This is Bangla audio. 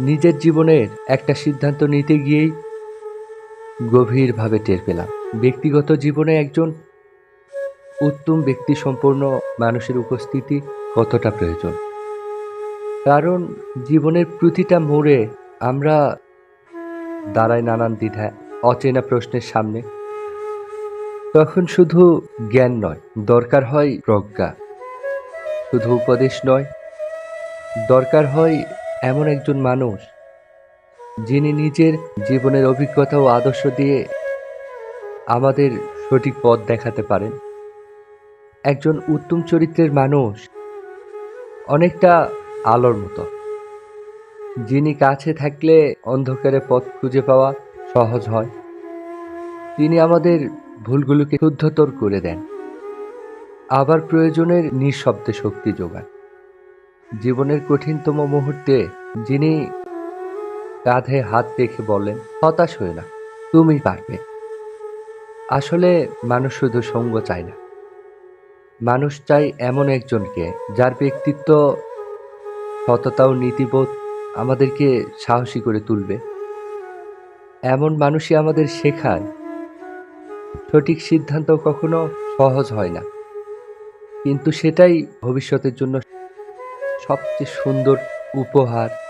নিজের জীবনের একটা সিদ্ধান্ত নিতে গিয়েই গভীরভাবে টের পেলাম। ব্যক্তিগত জীবনে একজন উত্তম ব্যক্তি সম্পন্ন মানুষের উপস্থিতি কতটা প্রয়োজন? কারণ জীবনের প্রতিটা মোড়ে আমরা দাঁড়াই নানান দ্বিধায়, অচেনা প্রশ্নের সামনে। তখন শুধু জ্ঞান নয়, দরকার হয় প্রজ্ঞা। শুধু উপদেশ নয়, দরকার হয় এমন একজন মানুষ যিনি নিজের জীবনের অভিজ্ঞতা ও আদর্শ দিয়ে আমাদের সঠিক পথ দেখাতে পারেন। একজন উত্তম চরিত্রের মানুষ অনেকটা আলোর মতো, যিনি কাছে থাকলে অন্ধকারে পথ খুঁজে পাওয়া সহজ হয়। তিনি আমাদের ভুলগুলোকে শুদ্ধতর করে দেন, আবার প্রয়োজনের নিঃশব্দে শক্তি যোগান। জীবনের কঠিনতম মুহূর্তে যিনি কাঁধে হাত রেখে বলেন হতাশ হয়ে না, তুমি পারবে। আসলে মানুষ শুধু সঙ্গ চায় না। মানুষ চাই এমন একজনকে যার ব্যক্তিত্ব সততা ও নীতিবোধ আমাদেরকে সাহসী করে তুলবে। এমন মানুষই আমাদের শেখায় সঠিক সিদ্ধান্ত কখনো সহজ হয় না। কিন্তু সেটাই ভবিষ্যতের জন্য সবচেয়ে সুন্দর উপহার।